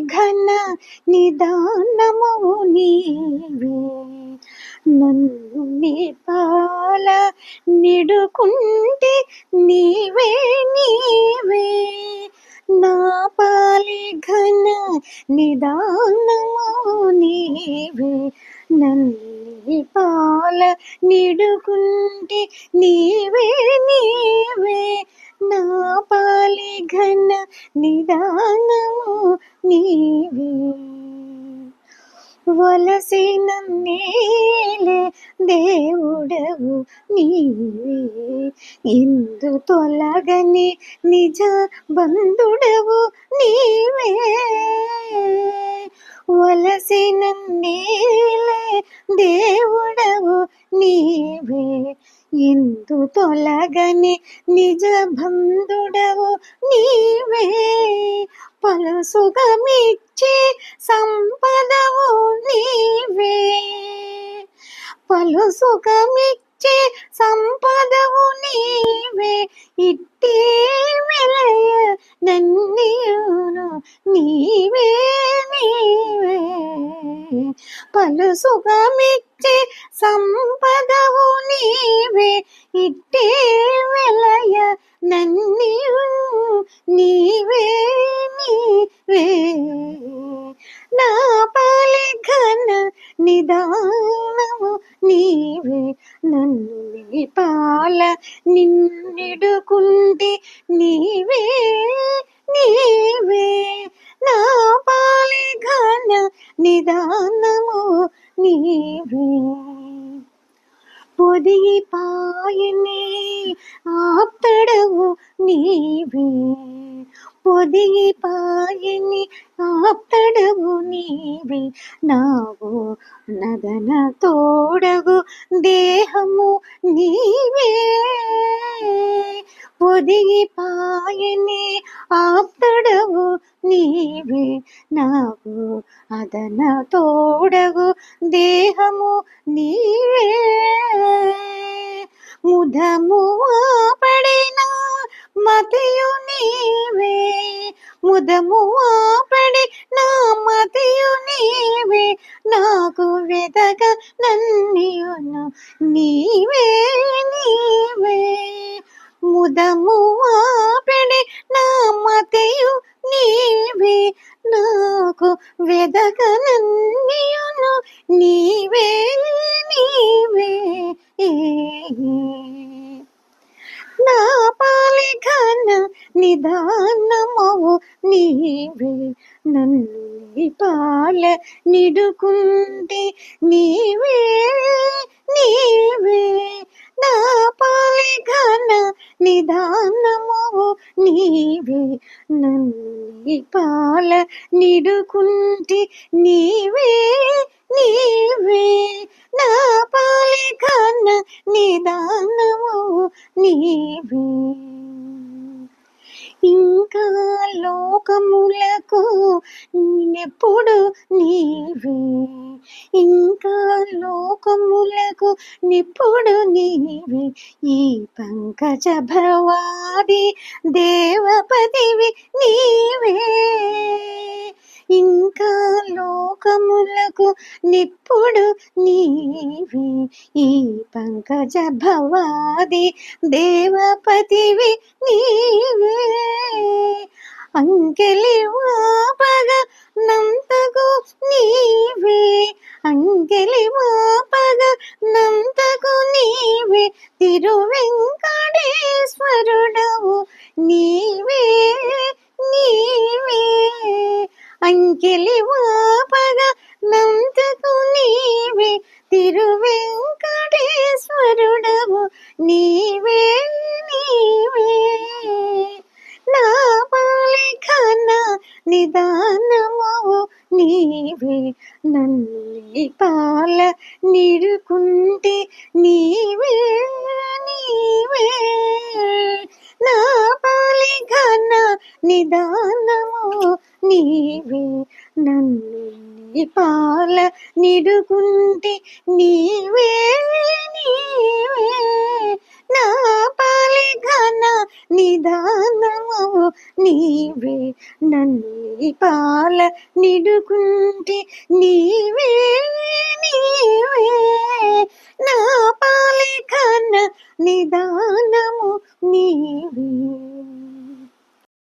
ఘన నిదానము నీవే. నన్ను నీ పాల నిడుకుంటే నీవే నీవే. నా పాలి ఘన నిదానము నీవే. నన్ని పాల నిడుకుంటే నిదానము నీవే. వలసిన నేలే దేవుడవు నీవే. ఎందు తొలగని నిజ బంధుడవు నీవే. వలసిన నేలే దేవుడవు నీవే. ఎందు తొలగని నిజ బంధుడవు నీవే. పలు పలుసుగమిచ్చి సంపదవు నీవే. పలు పలుసుగమిచ్చి సంపదవు నీవే. ఇట్టి వెలయ నన్నియును నీవే నీవే. పలుసుగమిచ్చి సంపదవు నీవే. ఇట్టే వెలయ నన్ను నన్ను నీ పాల నిన్నిడుకుంది నీవే నీవే. నా పాలి ఘన నిదానము నీవే. పొదిగి పాయనే ఆప్తడవు నీవే. పొదిగి పాయని ఆప్తడవు నీవే. నావు నదన తోడగు దేహము నీవే. పొదిగిపాయని ఆప్తడవు నీవే. నాకు అదన తోడగు దేహము నీవే. ముదము పడిన మతియు నీవే ముదము ఆపడి నా మతియు నీవే నాకు వెదగ నన్నియును నీవే నీవే. ముదము ఆపడి నా మతయు నీవే నాకు వెదగనన్నియును నీవే నీవే. నా పాలి నిదానమవు నీవే నన్ను పాల నిడుకుంది నీవే నీవే. నా పాలి ఘన నిదానమవు నీవే నన్ను పాల నిడుకుంది నీవే నీవే. నా పాలి ఘన నిదానము నీవే. ఇంకా లోకములకు ఎప్పుడు నీవే. ఇంకా లోకములకు నిప్పుడు నీవే. ఈ పంకజ భవాది దేవపతివి నీవే. నాకు నిప్పుడు నీవే. ఈ పంకజ భవాది దేవపతివి నీవే. అంకెలి వాపగ నంతకు నీవే. అంకెలి వాపగ నంతకు నీవే. తిరువెంకటేశ్వరుడవు నీవే నీవే. అంకెలి వాపగ నంతకు నీవే తిరువెంకటేశ్వరుడవు. నీవే నీవే. నా పాలిఖన నిదానము నీవే. నన్ను పాల నిరుకుంటే నీవే నీవే. నా పాలిఘన నిదానము నీవే. నన్ను పాల నిడుకుంటే నీవే నీవే. నా పాలి ఘన నిదానము నీవే. నన్ను పాల నిడుకుంటే నీవే నీవే